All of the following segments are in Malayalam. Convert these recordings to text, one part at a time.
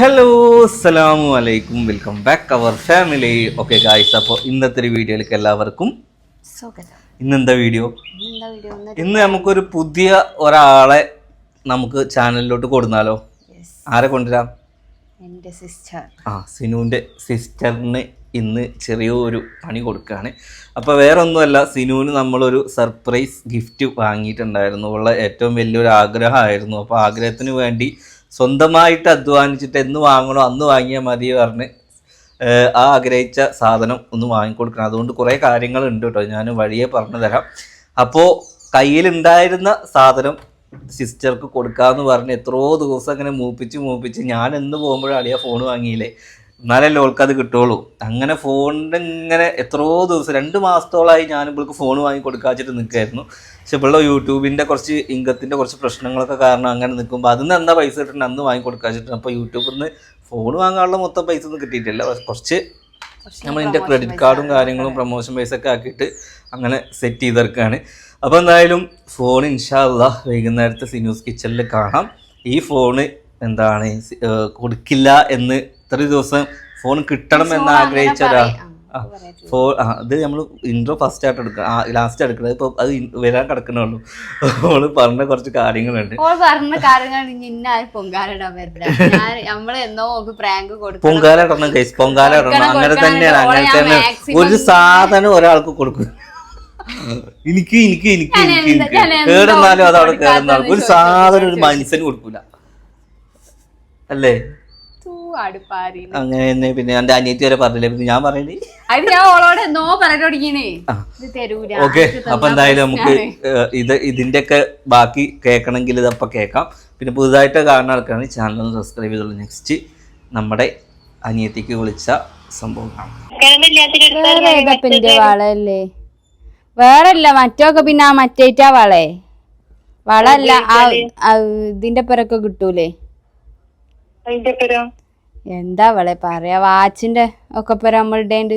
ഹലോ അസ്സലാമു അലൈക്കും welcome back our family okay guys അപ്പോൾ ഇന്നത്തെ ഒരു വീഡിയോയിലേക്ക് എല്ലാവർക്കും സ്വാഗതം. ഇന്നെന്താ വീഡിയോ? ഇന്നെന്താ വീഡിയോ? ഇന്ന് നമുക്കൊരു പുതിയ ഒരാളെ നമുക്ക് ചാനലിലോട്ട് കൊടുന്നാലോ? ആരെ കൊണ്ടുവരാം? എന്റെ സിസ്റ്റർ ആ സിനുവിന്റെ സിസ്റ്ററിന് ഇന്ന് ചെറിയൊരു പണി കൊടുക്കുകയാണ്. അപ്പോൾ വേറെ ഒന്നുമല്ല സിനുവിന് നമ്മളൊരു സർപ്രൈസ് ഗിഫ്റ്റ് വാങ്ങിയിട്ടുണ്ടായിരുന്നു. ഉള്ള ഏറ്റവും വലിയൊരു ആഗ്രഹമായിരുന്നു. അപ്പോൾ ആഗ്രഹത്തിന് വേണ്ടി സ്വന്തമായിട്ട് അധ്വാനിച്ചിട്ട് എന്ന് വാങ്ങണോ അന്ന് വാങ്ങിയാൽ മതി പറഞ്ഞ് ആ ആഗ്രഹിച്ച സാധനം ഒന്ന് വാങ്ങിക്കൊടുക്കണം. അതുകൊണ്ട് കുറേ കാര്യങ്ങളുണ്ട് കേട്ടോ. ഞാൻ വഴിയെ പറഞ്ഞു തരാം അപ്പോൾ കയ്യിലുണ്ടായിരുന്ന സാധനം സിസ്റ്റർക്ക് കൊടുക്കാമെന്ന് പറഞ്ഞ് എത്രയോ ദിവസം അങ്ങനെ മൂപ്പിച്ച് മൂപ്പിച്ച് ഞാൻ എന്ന് പോകുമ്പോഴാണ് അളിയ ഫോൺ വാങ്ങിയില്ലേ? എന്നാലല്ലേ ഓൾക്ക് അത് കിട്ടുള്ളൂ. അങ്ങനെ ഫോണിന്റെ ഇങ്ങനെ എത്രയോ ദിവസം രണ്ട് മാസത്തോളമായി ഞാൻ ഇവൾക്ക് ഫോൺ വാങ്ങി കൊടുക്കാച്ചിട്ട് നിൽക്കായിരുന്നു പക്ഷെ ഇവളുടെ യൂട്യൂബിന്റെ കുറച്ച് ഇൻകത്തിന്റെ കുറച്ച് പ്രശ്നങ്ങളൊക്കെ കാരണം അങ്ങനെ നിൽക്കുമ്പോൾ അതിൽ നിന്ന് എന്താ പൈസ കിട്ടണം അന്ന് വാങ്ങി കൊടുക്കാച്ചിട്ട്. അപ്പോൾ യൂട്യൂബിൽ നിന്ന് ഫോൺ വാങ്ങാനുള്ള മൊത്തം പൈസ ഒന്നും കിട്ടിയിട്ടില്ല. കുറച്ച് നമ്മൾ എന്റെ ക്രെഡിറ്റ് കാർഡും കാര്യങ്ങളും പ്രൊമോഷൻ പൈസ ഒക്കെ ആക്കിയിട്ട് അങ്ങനെ സെറ്റ് ചെയ്തെടുക്കുകയാണ് അപ്പോൾ എന്തായാലും ഫോൺ ഇൻഷാല്ല വൈകുന്നേരത്തെ സിന്യൂസ് കിച്ചണിൽ കാണാം. ഈ ഫോണ് എന്താണ് കൊടുക്കില്ല എന്ന് ഇത്ര ദിവസം ഫോൺ കിട്ടണം എന്ന് ആഗ്രഹിച്ച ഒരാൾ ഫോൺ അത് നമ്മൾ ഇൻട്രോ ഫസ്റ്റ് ആയിട്ട് എടുക്കുക ലാസ്റ്റ് എടുക്കുന്നത് ഇപ്പൊ അത് വരാൻ കിടക്കണുള്ളൂ. ഓൾ പറഞ്ഞ കുറച്ച് കാര്യങ്ങളുണ്ട്. ഓൾ പറഞ്ഞ കാര്യങ്ങൾ ഇന്ന ആരും പൊങ്കാലിടാൻ പറ്റില്ല ഞാൻ നമ്മൾ എന്നോ ഓക്ക് പ്രാങ്ക് കൊടുക്കും പൊങ്കാല ഇടണം കൈസ് പൊങ്കാല ഇടണം. അങ്ങനെ തന്നെയാണ്. അങ്ങനെ തന്നെ ഒരു സാധനം ഒരാൾക്ക് കൊടുക്കും. എനിക്ക് എനിക്ക് എനിക്ക് എനിക്ക് എനിക്ക്. കേടുന്നാലും അത് അവിടെ കേടുന്നാലും. ഒരു സാധനം ഒരു മനുഷ്യന് കൊടുക്കൂല. അല്ലേ? അടുപ്പാരി. അങ്ങനെ തന്നെ പിന്നെ എന്റെ അനിയത്തി വരെ പറഞ്ഞില്ലേ? പിന്നെ ഞാൻ പറയണ്ടേ അത് ഞാൻ ഓളോട് എന്നോ തുടങ്ങിയേ. ഇത് തരൂല. ഓക്കെ. അപ്പൊ എന്തായാലും നമുക്ക് ഇത് ഇതിന്റെയൊക്കെ ബാക്കി കേൾക്കണമെങ്കിൽ ഇതപ്പൊ കേൾക്കാം. പിന്നെ പുതുതായിട്ട് കാണുന്ന ആൾക്കാണ് ചാനൽ ഒന്ന് സബ്സ്ക്രൈബ് ചെയ്തോളൂ. നെക്സ്റ്റ് നമ്മുടെ അനിയത്തിക്ക് വിളിച്ച സംഭവം കാണാം. വേറെ അല്ല വളല്ലേ മറ്റൊക്കെ പിന്നെ ആ മറ്റേറ്റാ വളേ വളല്ല ആ ഇതിന്റെ പേരൊക്കെ കിട്ടൂലേ? അതിന്റെ പേരോ എന്താ വളെ പറയാ? വാച്ചിന്റെ ഒക്കെ ഇപ്പൊ നമ്മൾ ഇടേണ്ട്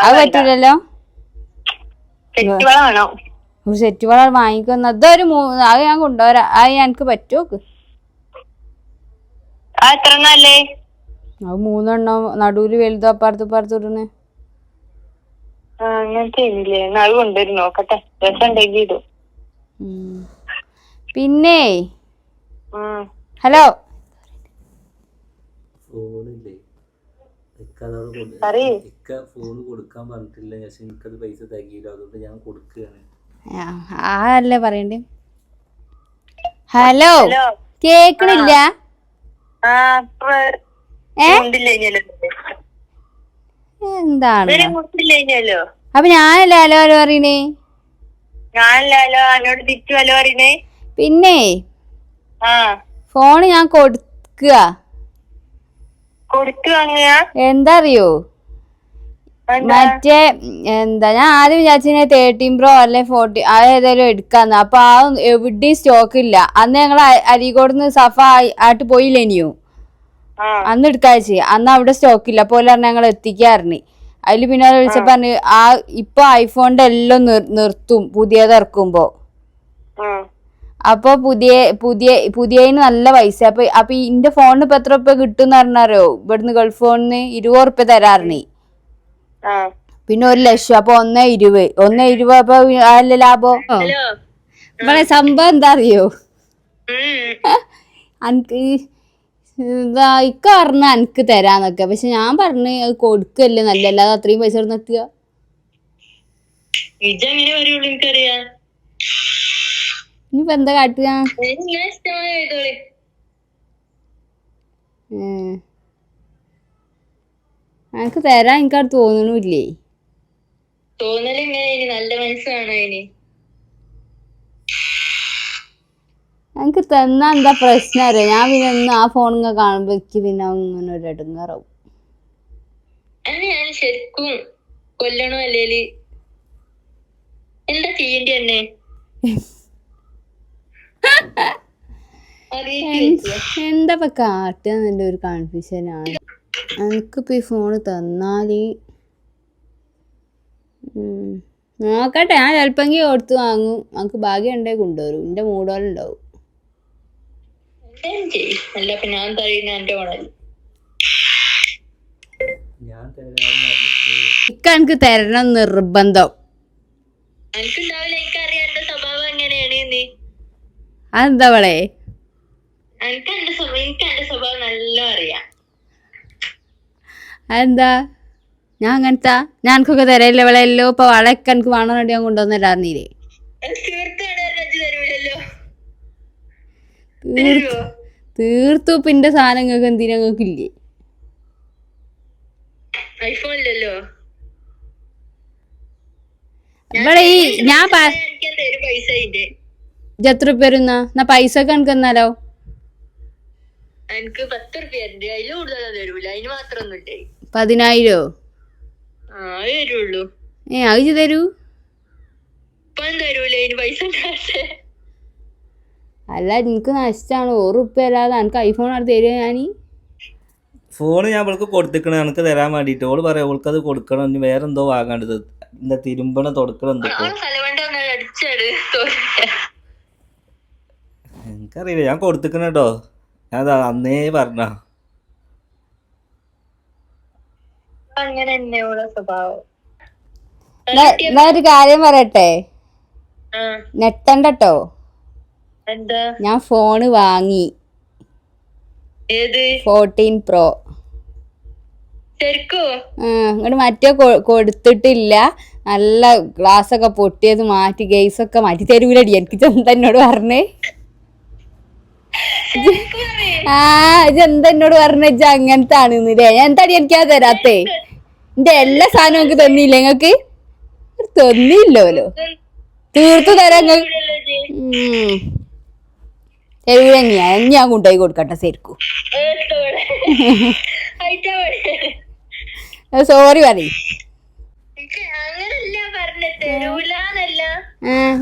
അത് പറ്റില്ലല്ലോ ഒരു സെറ്റ് വള വാങ്ങിക്കുന്ന അതൊരു മൂന്ന് അത് ഞാൻ കൊണ്ടുവരാ. അത് എനിക്ക് പറ്റുമോക്ക് ആ എത്ര നല്ലേ അത് മൂന്നെണ്ണം നടുവിൽ വലുതും അപ്പുറത്ത് ഇപ്പുറത്ത് ഇടുന്നു. പിന്നെ? അങ്ങനത്തെ ഇല്ലേ എന്നാ അത് കൊണ്ടുവരും നോക്കട്ടെ രസം ഉണ്ടെങ്കിൽ ഇടും പിന്നെ ഉം. ഹലോ ഫോണില്ലേ. ഇക്ക ഫോൺ കൊടുക്കാൻ പറഞ്ഞിട്ടില്ല. പക്ഷെ എനിക്കത് പൈസ തികയില്ല അതുകൊണ്ട് ഞാൻ കൊടുക്കുകയാണ് ആ അല്ലേ പറയണ്ടേ? ഹലോ കേക്കണില്ല? എന്താണ്? അപ്പൊ ഞാനല്ലേ ഹലോ ഹലോ പറയണേ? പിന്നെ ആ. ഫോണ് ഞാൻ കൊടുക്കുക. കൊടുത്തു വാങ്ങുക എന്താ അറിയോ മറ്റേ എന്താ ഞാൻ ആദ്യം വിചാരിച്ചെ തേർട്ടീൻ പ്രോ അല്ലെ ഫോർട്ടി അത് ഏതായാലും എടുക്കാന്ന്. അപ്പൊ ആ എവിടെയും സ്റ്റോക്ക് ഇല്ല. അന്ന് ഞങ്ങൾ അരീക്കോടുന്ന് സഫ ആയിട്ട് പോയില്ലേ ഇനിയോ? ആ. അന്ന് എടുക്കാഴ്ച അന്ന് അവിടെ സ്റ്റോക്ക് ഇല്ല. പോലെ പറഞ്ഞ ഞങ്ങൾ എത്തിക്കാറിന് അതിൽ പിന്നെ വിളിച്ചപ്പോ പറഞ്ഞു ആ ഇപ്പൊ ഐഫോണിന്റെ എല്ലാം നിർത്തും. പുതിയത് ഇറക്കുമ്പോ. അപ്പൊ പുതിയ പുതിയ പുതിയതിന് നല്ല പൈസ. അപ്പൊ അപ്പൊ ഇന്റെ ഫോണിന് ഇപ്പൊ എത്ര ഉറുപ്പ്യ കിട്ടും എന്ന് ഇവിടുന്ന് ഗൾഫ് ഫോണിന് ഇരുപത് ഉറുപ്പ്യ തരാറിന് ആ. പിന്നെ ഒരു ലക്ഷം അപ്പൊ ഒന്നേ ഇരുപത്. ഒന്നേ ഇരുപത് അപ്പൊ അല്ല ലാഭം? ഹലോ. ഇവിടെ സംഭവം എന്താ അറിയോ ഇതാ ഇക്ക പറഞ്ഞ അനക്ക് തരാന്നൊക്കെ. പക്ഷെ ഞാൻ പറഞ്ഞ് അത് കൊടുക്കല്ലേ നല്ല അല്ലാതെ അത്രയും പൈസ ഇടുന്ന് ഇനിയിപ്പോ എന്താ കാട്ടുക? എനിക്ക് തരാൻ എനിക്കത് തോന്നണില്ലേ? നല്ല മനസ്സാണ് എനിക്ക് തന്നാ എന്താ പ്രശ്നം അറിയാം? ഞാൻ പിന്നെ ഒന്ന് ആ ഫോൺ കാണുമ്പോ എനിക്ക് പിന്നെ അങ്ങനെ ഒരു ഇടങ്ങാറാവും ശരിക്കും കൊല്ലണോ അല്ലേൽ? എന്താ ചെയ്യേണ്ടി അറിയില്ല എന്താ ഇപ്പൊ കാട്ടുക ഒരു കൺഫ്യൂഷനാണ് എനിക്കിപ്പോ ഈ ഫോണ് തന്നാൽ നോക്കട്ടെ ഞാൻ ചിലപ്പെങ്കിൽ കൊടുത്ത് വാങ്ങും. നമുക്ക് ഭാഗ്യം ഉണ്ടെങ്കിൽ കൊണ്ടുവരും എന്റെ മൂടോലുണ്ടാവും ഇക്ക എനിക്ക് തരണം നിർബന്ധം. അതെന്താ അവളെ എനിക്ക് എന്റെ സ്വഭാവം എനിക്ക് എന്റെ സ്വഭാവം നല്ല അറിയാം. അതെന്താ? ഞാൻ അങ്ങനത്തെ? ഞാൻ എനിക്കൊക്കെ തരയില്ല ഇവളെല്ലോ ഇപ്പൊ വളയൊക്കെ എനിക്ക് വേണം വേണ്ടി ഞാൻ തരൂലല്ലോ തീർത്തു ഇന്റെ സാധനങ്ങൾക്ക് എന്തിനാ നിങ്ങൾക്ക് ഇല്ലേ? ഇവിടെ ഈ ഞാൻ എത്ര പേരുന്നാ എന്നാ പൈസ ഒക്കെ എനിക്ക് എന്നാലോ എനിക്ക് പത്ത് റുപ്യ ഉണ്ട് അതിൽ കൂടുതലൊന്നും തരൂല. അതിന് മാത്രം ഒന്നും ഇല്ലേ പതിനായിരോ? ആ അത് തരുള്ളൂ. ഏ അത് തരൂ? ഇപ്പം തരൂല. അതിന് പൈസ ഉണ്ടാകട്ടെ അല്ല എനിക്ക് നശിച്ചാണ് ഒരു ഉപ്പ അല്ലാതെ എനിക്ക് ഐഫോൺ ആണ് തരുക ഞാൻ ഫോൺ ഞാൻ അവൾക്ക് കൊടുത്തിക്കണ. എനിക്ക് തരാൻ വേണ്ടിയിട്ട് ഓൾ പറയാം അവൾക്ക് അത് കൊടുക്കണം. ഇനി വേറെ എന്തോ വാങ്ങാണ്ടത് എന്താ തിരുമ്പണ തുടക്കണം എന്തൊക്കെ? എനിക്കറിയില്ല. ഞാൻ കൊടുത്തിക്കണ കേട്ടോ ഞാൻ അതാ അന്നേ പറഞ്ഞ അങ്ങനെ സ്വഭാവം. എന്നാ ഒരു കാര്യം പറയട്ടെ. നെട്ടണ്ടട്ടോ? എന്താ? ഞാൻ ഫോണ് വാങ്ങി. ഏത്? Fourteen pro. ഇങ്ങോട്ട് മറ്റേ കൊടുത്തിട്ടില്ല. നല്ല ഗ്ലാസ് ഒക്കെ പൊട്ടിയത് മാറ്റി ഗെയ്സ് ഒക്കെ മാറ്റി തരൂലടി. എനിക്ക് ചെന്ത എന്നോട് പറഞ്ഞേ? ആ ഇജ് എന്താ എന്നോട് പറഞ്ഞ? അങ്ങനത്തെ ആണെന്നില്ലേ ഞാൻ എനിക്ക് എനിക്കാ തരാത്തേ. എന്റെ എല്ലാ സാധനവും എനിക്ക് തന്നില്ല നിങ്ങക്ക് തന്നില്ലല്ലോ തീർത്തു തരാം. തരൂല ഞാൻ ഞാൻ കൊണ്ടുപോയി കൊടുക്കട്ടെ ശരിക്കും. സോറി പറയും.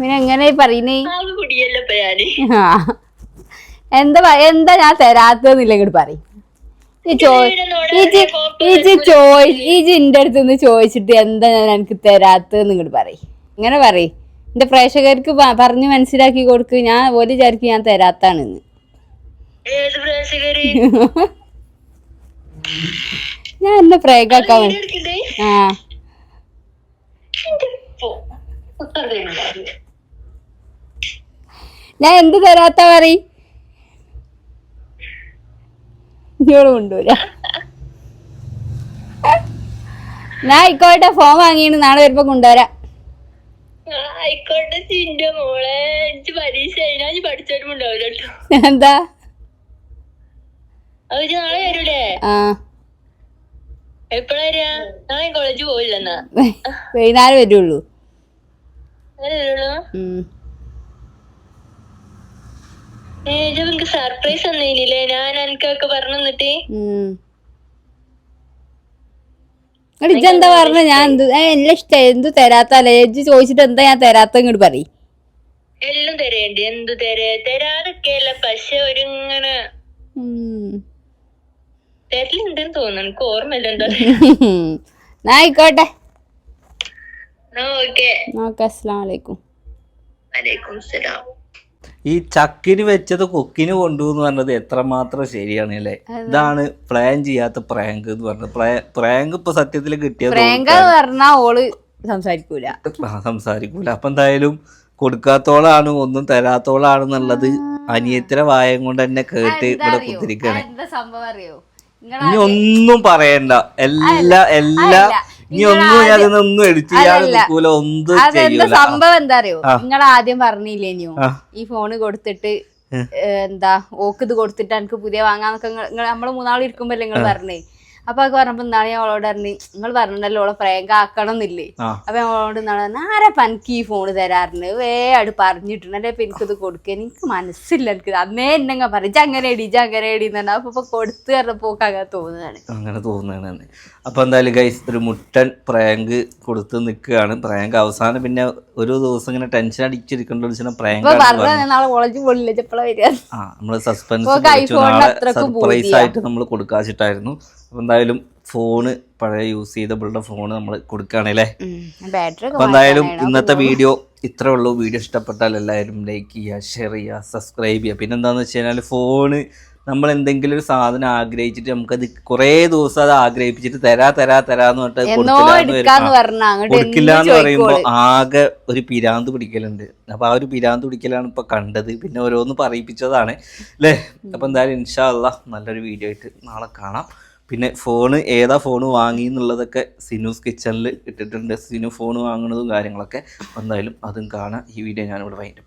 പിന്നെ എങ്ങനെ പറയുന്നേ കുടിയല്ലോ എന്താ എന്താ ഞാൻ തരാത്തതെന്നില്ല ഇങ്ങോട്ട് പറയും. ഈ ചോ ഇജ് ഇജ് ചോയ് ഇജ് എന്റെ അടുത്ത് നിന്ന് ചോദിച്ചിട്ട് എന്താ ഞാൻ എനിക്ക് തരാത്തതെന്ന് ഇങ്ങോട്ട് പറയും. ഇങ്ങനെ പറയും. എന്റെ പ്രേക്ഷകർക്ക് പറഞ്ഞു മനസ്സിലാക്കി കൊടുക്ക്. ഞാൻ ഒരു വിചാരിക്കും ഞാൻ തരാത്താണെന്ന്. ഞാൻ എന്നെ പ്രേക്കാക്കാൻ ആ. ഞാൻ എന്ത് തരാത്ത പറയും? ഇങ്ങോട്ട് കൊണ്ടുവരാ. ഞാൻ ആയിക്കോട്ടെ ഫോൺ വാങ്ങിയിട്ട് നാളെ വരുമ്പോ കൊണ്ടുവരാം. ആയിക്കോട്ടെ ചിന്റെ മോളെ. എനിക്ക് പരീക്ഷ കഴിഞ്ഞാൽ എന്താ? അവർ നാളെ വരൂലേ? ആ. എപ്പോഴാ വരാ? നാളെ കോളേജ് പോയില്ലെന്നാ വൈകുന്നേരം വരുള്ളൂ. എനിക്ക് സർപ്രൈസ് തന്നീനില്ലേ ഞാൻ എനിക്കൊക്കെ പറഞ്ഞു. എടി, ഇജ്ജെന്താ പറഞ്ഞ? ഞാൻ എന്ത് ഇഷ്ടം എല്ലാം ഇഷ്ടമായി എന്ത് തരാത്തല്ലേ ഇജ്ജ് ചോദിച്ചിട്ട് എന്താ ഞാൻ തരാത്ത ഇങ്ങോട്ട് പറയും. എല്ലാം തരേണ്ടി. എന്ത് തരേ? തരാതൊക്കെയല്ല. പക്ഷെ ഒരു ഇങ്ങനെ തരലുണ്ടെന്ന് തോന്നുന്നു. എനിക്ക് ഓർമ്മയില്ല എന്താ ആയിക്കോട്ടെ. ഓക്കെ. ഓക്കെ അസ്സലാമലൈക്കും വലൈക്കും സലാം ഈ ചക്കിന് വെച്ചത് കൊക്കിന് എന്ന് പറഞ്ഞത് എത്രമാത്രം ശരിയാണ് അല്ലേ? ഇതാണ് പ്ലാൻ ചെയ്യാത്ത പ്രാങ്ക് എന്ന് പറഞ്ഞത്. പ്രാങ്ക് ഇപ്പൊ സത്യത്തിൽ കിട്ടിയത് ഓൾ സംസാരിക്കൂല. സംസാരിക്കൂല. അപ്പൊ എന്തായാലും കൊടുക്കാത്തോളാണ് ഒന്നും തരാത്തോളാണെന്നുള്ളത് അനിയത്തിരെ വായം കൊണ്ട് തന്നെ കേട്ട് ഇവിടെ കുത്തിരിക്കണേ. ഇനി ഒന്നും പറയണ്ട. എല്ലാ എല്ലാ ഇനി ഒന്നും ഞാൻ ഒന്നും എഡിറ്റ് ചെയ്യാതെ നിൽക്കൂല ഒന്നും അതെന്താ സംഭവം എന്താ അറിയോ? നിങ്ങൾ ആദ്യം പറഞ്ഞില്ലേനിയോ ആ. ഈ ഫോണ് കൊടുത്തിട്ട് എന്താ ഓക്ക് ഇത് കൊടുത്തിട്ട് എനിക്ക് പുതിയ വാങ്ങാന്നൊക്കെ നമ്മൾ മൂന്നാൾ ഇരിക്കുമ്പല്ലേ നിങ്ങൾ പറഞ്ഞേ? അപ്പൊ അത് പറഞ്ഞപ്പോ എന്താണ് ഞാൻ അവളോട് പറഞ്ഞു നിങ്ങൾ പറഞ്ഞിട്ടുണ്ടല്ലോ ഓളെ പ്രേങ്ക ആക്കണം എന്നില്ലേ. അപ്പൊ അവളോട് എന്താണ് ആരാ പനിക്ക് ഈ ഫോണ് തരാറുണ്ട്? വേ അട് പറഞ്ഞിട്ടുണ്ട്. അല്ലെ ഇപ്പൊ ഇത് കൊടുക്കുക എനിക്ക് മനസ്സില്ല. എനിക്ക് അന്നേ എന്നെ പറഞ്ഞു അങ്ങനെ എടി അങ്ങനെ എടി എന്നാണ് അപ്പൊ ഇപ്പൊ കൊടുത്ത് പറഞ്ഞപ്പോ അങ്ങനെ തോന്നുന്നതാണ് അങ്ങനെ തോന്നുകയാണ് അപ്പൊ എന്തായാലും ഗൈസ് ഒരു മുട്ടൻ പ്രാങ്ക് കൊടുത്ത് നിൽക്കുകയാണ്. പ്രാങ്ക് അവസാനം പിന്നെ ഒരു ദിവസം ഇങ്ങനെ ടെൻഷൻ അടിച്ചിരിക്കേണ്ട ഒരു പ്രാങ്ക് നാളെ ചെപ്പള ആ നമ്മൾ സസ്പെൻസ് സർപ്രൈസ് ആയിട്ട് നമ്മൾ കൊടുക്കാച്ചിട്ടായിരുന്നു. എന്തായാലും ഫോണ് പഴയ യൂസ് ചെയ്തബിളുടെ ഫോണ് നമ്മൾ കൊടുക്കുകയാണല്ലേ? അപ്പൊ എന്തായാലും ഇന്നത്തെ വീഡിയോ ഇത്രേ ഉള്ളൂ. വീഡിയോ ഇഷ്ടപ്പെട്ടാൽ എല്ലാവരും ലൈക്ക് ചെയ്യുക ഷെയർ ചെയ്യുക സബ്സ്ക്രൈബ് ചെയ്യുക. പിന്നെ എന്താണെന്ന് വെച്ച് കഴിഞ്ഞാൽ ഫോണ് നമ്മൾ എന്തെങ്കിലും ഒരു സാധനം ആഗ്രഹിച്ചിട്ട് നമുക്കത് കുറേ ദിവസം അത് ആഗ്രഹിപ്പിച്ചിട്ട് തരാ തരാ തരാന്ന് പറഞ്ഞിട്ട് കൊടുക്കില്ല എന്ന് പറയുമ്പോൾ ആകെ ഒരു പിരാന്ത് പിടിക്കലുണ്ട്. അപ്പൊ ആ ഒരു പിരാന്ത് പിടിക്കലാണ് ഇപ്പൊ കണ്ടത്. പിന്നെ ഓരോന്ന് പറയിപ്പിച്ചതാണ്. അല്ലേ അപ്പൊ എന്തായാലും ഇൻഷാ അല്ല നല്ലൊരു വീഡിയോ ആയിട്ട് നാളെ കാണാം. പിന്നെ ഫോണ് ഏതാ ഫോണ് വാങ്ങി എന്നുള്ളതൊക്കെ സിനൂസ് കിച്ചണിൽ ഇട്ടിട്ടുണ്ട്. സിനു ഫോൺ വാങ്ങുന്നതും കാര്യങ്ങളൊക്കെ എന്തായാലും അതും കാണാം. ഈ വീഡിയോ ഞാനിവിടെ വൈകിട്ട്